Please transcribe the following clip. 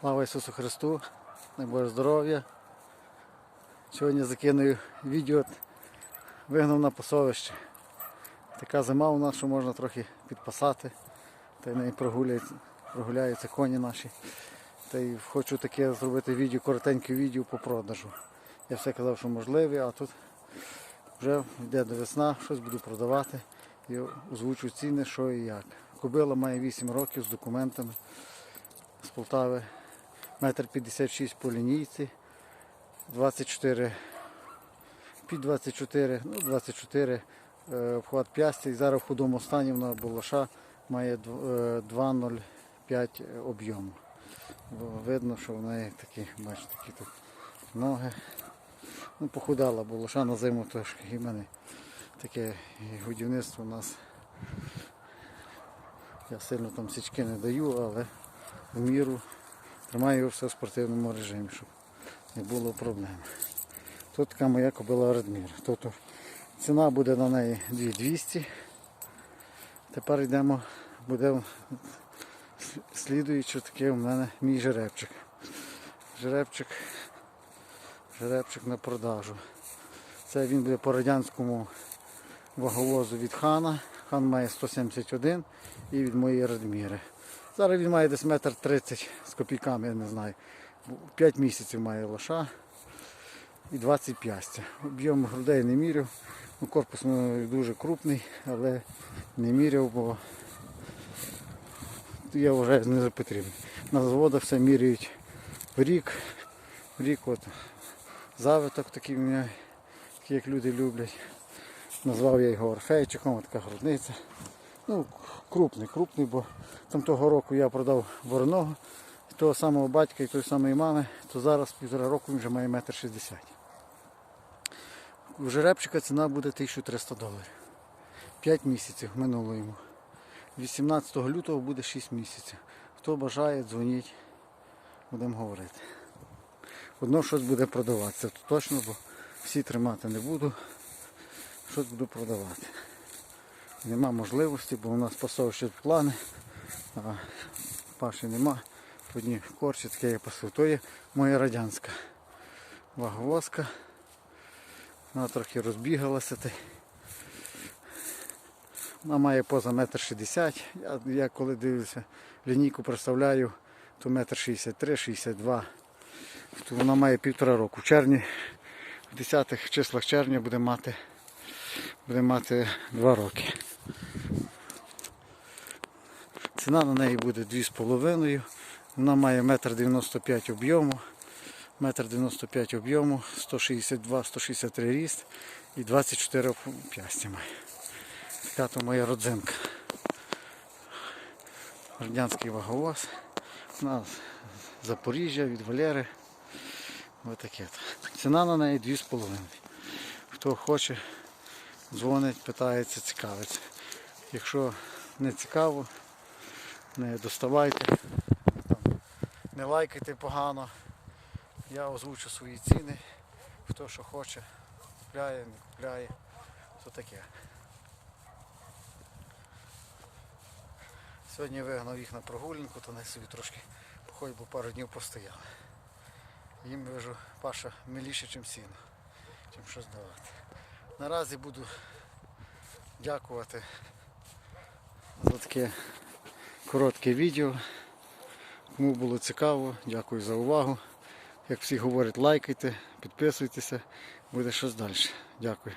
Слава Ісусу Христу, Боже здоров'я. Сьогодні закиную відео, вигнав на пасовище. Така зима у нас, що можна трохи підпасати. Та й в неї прогуляються, прогуляються коні наші. Та й хочу таке зробити відео, коротеньке відео по продажу. Я все казав, що можливе, а тут вже йде до весна, щось буду продавати і озвучу ціни, що і як. Кобила має 8 років з документами з Полтави. Метр 56 по лінійці, 24, під 24, ну 24 е, обхват п'ясті. І зараз в худому стані вона булаша має е, 2,05 об'єму. Видно, що в неї такі, бачите, такі тут ноги. Ну, похудала булаша на зиму трошки. І в мене таке годівництво у нас. Я сильно там січки не даю, але в міру тримаю його все в спортивному режимі, щоб не було проблем. Тут така моя кобила Редмір. Тобто ціна буде на неї 2200. Тепер йдемо, буде слідуючи таке у мене мій жеребчик. Жеребчик, жеребчик на продажу. Це він буде по радянському ваговозу від хана. Хан має 171 і від моєї Радміри. Зараз він має десь метр 30 з копійками, я не знаю. 5 місяців має лоша і 20 п'ястя. Об'єм грудей не міряв. Ну, корпус ну, дуже крупний, але не міряв, бо я вважаю не потрібно. На заводах все міряють в рік. В рік от завиток такий у мене, такий, як люди люблять. Назвав я його орфейчиком, така грудниця. Ну, крупний, крупний, бо там того року я продав вороного, того самого батька і тої самої мами, то зараз півтора року він вже має метр шістдесят. У жеребчика ціна буде 1300 доларів. 5 місяців минуло йому. 18 лютого буде 6 місяців. Хто бажає, дзвоніть, будемо говорити. Одно щось буде продаватися, то точно, бо всі тримати не буду. Щось буду продавати. Нема можливості, бо у нас пасовище плани, а паші нема. По одній корчі таке я пасу. То є моя радянська ваговозка. Вона трохи розбігалася. та Вона має поза метр шістдесят. Я, я коли дивлюся, лінійку представляю, то метр шістдесят три, шістдесят два. Вона має півтора року. В червні, в 10 числах червня буде мати, буде мати два роки. Ціна на неї буде 2,5. Вона має 1,95 м об'єму. 1,95 м об'єму, 162-163 ріст і 24 п'ястя має. Така то моя родзинка. Радянський ваговоз. У нас Запоріжжя від Валери. Ось таке. Ціна на неї 2,5. Хто хоче, дзвонить, питається, цікавиться. Якщо не цікаво, не доставайте, не лайкайте погано. Я озвучу свої ціни. Хто що хоче, купляє, не купляє, то таке. Сьогодні вигнав їх на прогулянку, то вони собі трошки походять, бо пару днів постояли. Їм вижу паша миліше, ніж сіно, чим щось давати. Наразі буду дякувати за таке коротке відео. Кому було цікаво, дякую за увагу. Як всі говорять, лайкайте, підписуйтеся, буде щось далі. Дякую.